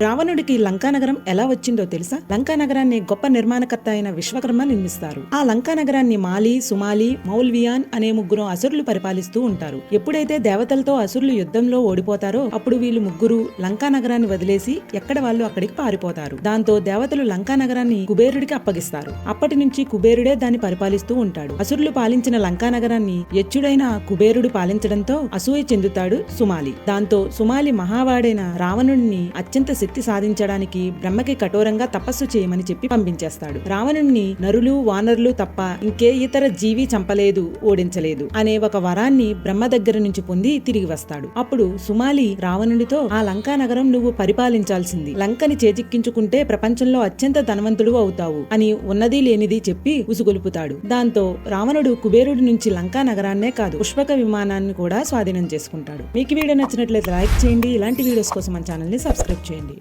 రావణుడికి లంకానగరం ఎలా వచ్చిందో తెలుసా? లంకానగరాన్ని గొప్ప నిర్మాణకర్త అయిన విశ్వకర్మ నిర్మిస్తారు. ఆ లంకానగరాన్ని మాలి సుమాలి మౌల్వియాన్ అనే ముగ్గురు అసురులు పరిపాలిస్తూ ఉంటారు. ఎప్పుడైతే దేవతలతో అసురులు యుద్ధంలో ఓడిపోతారో అప్పుడు వీళ్ళు ముగ్గురు లంకానగరాన్ని వదిలేసి ఎక్కడ వాళ్ళు అక్కడికి పారిపోతారు. దాంతో దేవతలు లంకానగరాన్ని కుబేరుడికి అప్పగిస్తారు. అప్పటి నుంచి కుబేరుడే దాన్ని పరిపాలిస్తూ ఉంటాడు. అసురులు పాలించిన లంకానగరాన్ని యచ్చుడైన కుబేరుడు పాలించడంతో అసూయ చెందుతాడు సుమాలి. దాంతో సుమాలి మహావాడైన రావణుడిని అత్యంత శక్తి సాధించడానికి బ్రహ్మకి కఠోరంగా తపస్సు చేయమని చెప్పి పంపించేస్తాడు. రావణుణ్ణి నరులు వానరులు తప్ప ఇంకే ఇతర జీవి చంపలేదు ఓడించలేదు అనే ఒక వరాన్ని బ్రహ్మ దగ్గర నుంచి పొంది తిరిగి వస్తాడు. అప్పుడు సుమాలి రావణుడితో ఆ లంకా నగరం నువ్వు పరిపాలించాల్సింది. లంకని చేజిక్కించుకుంటే ప్రపంచంలో అత్యంత ధనవంతుడు అవుతావు అని ఉన్నది లేనిది చెప్పి ఉసుగొలుపుతాడు. దాంతో రావణుడు కుబేరుడి నుంచి లంకా నగరాన్నే కాదు పుష్పక విమానాన్ని కూడా స్వాధీనం చేసుకుంటాడు. మీకు వీడియో నచ్చినట్లయితే లైక్ చేయండి. ఇలాంటి వీడియోస్ కోసం మన ఛానల్ని సబ్స్క్రైబ్ చేయండి.